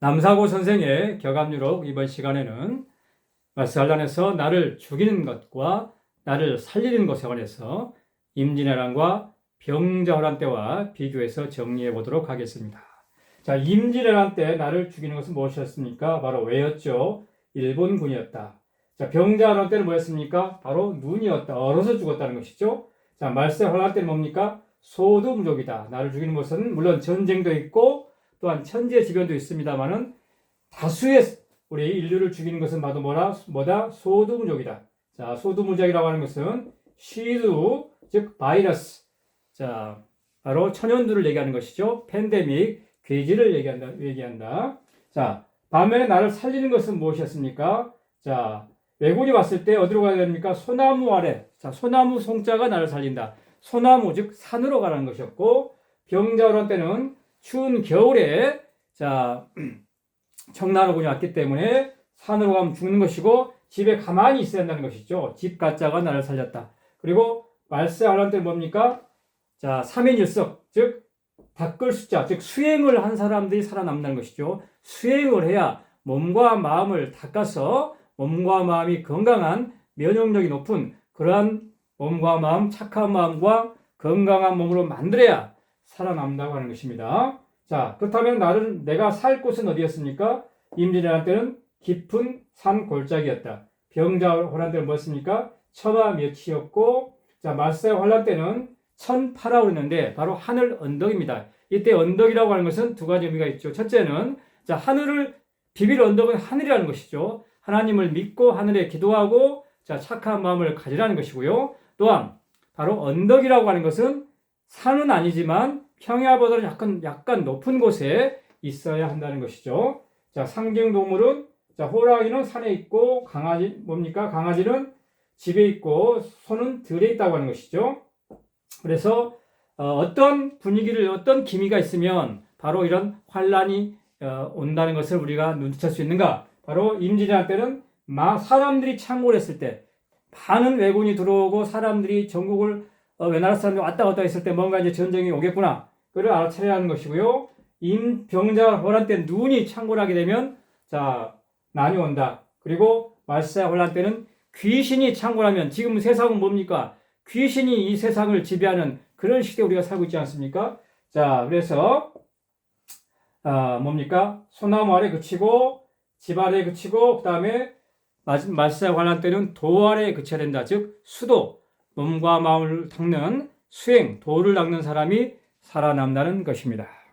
남사고 선생의 격압유록 이번 시간에는 말세한란에서 나를 죽이는 것과 나를 살리는 것에 관해서 임진왜란과 병자호란 때와 비교해서 정리해 보도록 하겠습니다. 자, 임진왜란 때 나를 죽이는 것은 무엇이었습니까? 바로 왜였죠? 일본군이었다. 자, 병자호란 때는 뭐였습니까? 바로 눈이었다. 얼어서 죽었다는 것이죠. 자, 말세환란 때는 뭡니까? 소두무족이다. 나를 죽이는 것은 물론 전쟁도 있고 또한 천재지변도 있습니다만은 다수의 우리 인류를 죽이는 것은 바로 뭐라 뭐다 소두무족이다. 자 소두무족이라고 하는 것은 시두 즉 바이러스 자 바로 천연두를 얘기하는 것이죠. 팬데믹 괴지를 얘기한다 얘기한다. 자 반면에 나를 살리는 것은 무엇이었습니까? 자 왜군이 왔을 때 어디로 가야 됩니까? 소나무 아래 자 소나무 송자가 나를 살린다. 소나무 즉 산으로 가라는 것이었고 병자호란 때는 추운 겨울에 자 청나라군이 왔기 때문에 산으로 가면 죽는 것이고 집에 가만히 있어야 한다는 것이죠. 집 가짜가 나를 살렸다. 그리고 말세 아란 때 뭡니까? 자 3인 1석 즉 닦을 숫자 즉 수행을 한 사람들이 살아남는 것이죠. 수행을 해야 몸과 마음을 닦아서 몸과 마음이 건강한 면역력이 높은 그러한 몸과 마음 착한 마음과 건강한 몸으로 만들어야 살아남는다고 하는 것입니다. 자, 그렇다면 나를 내가 살 곳은 어디였습니까? 임진왜란 때는 깊은 산 골짜기였다. 병자 혼란 때는 뭐였습니까? 처마 몇이었고, 자, 말세 환란 때는 천파라고 했는데 바로 하늘 언덕입니다. 이때 언덕이라고 하는 것은 두 가지 의미가 있죠. 첫째는 자, 하늘을 비빌 언덕은 하늘이라는 것이죠. 하나님을 믿고 하늘에 기도하고 자, 착한 마음을 가지라는 것이고요. 또한 바로 언덕이라고 하는 것은 산은 아니지만 평야보다 약간 약간 높은 곳에 있어야 한다는 것이죠. 자, 상징 동물은 자, 호랑이는 산에 있고 강아지 뭡니까? 강아지는 집에 있고 소는 들에 있다고 하는 것이죠. 그래서 어, 떤 분위기를 어떤 기미가 있으면 바로 이런 환란이 어, 온다는 것을 우리가 눈치챌 수 있는가? 바로 임진왜란 때는 막 사람들이 창궐 했을 때 많은 왜군이 들어오고 사람들이 전국을 어, 외나라 사람들이 왔다 갔다 했을 때 뭔가 이제 전쟁이 오겠구나. 그를 알아차려야 하는 것이고요. 임병자 혼란 때 눈이 창궐하게 되면 자 난이 온다. 그리고 말세 혼란 때는 귀신이 창궐하면 지금 세상은 뭡니까? 귀신이 이 세상을 지배하는 그런 시대에 우리가 살고 있지 않습니까? 자 그래서 아 뭡니까? 소나무 아래 그치고 집 아래 그치고 그 다음에 말세 환란 때는 도 아래 그쳐야 된다. 즉 수도 몸과 마음을 닦는 수행, 도를 닦는 사람이 살아남다는 것입니다.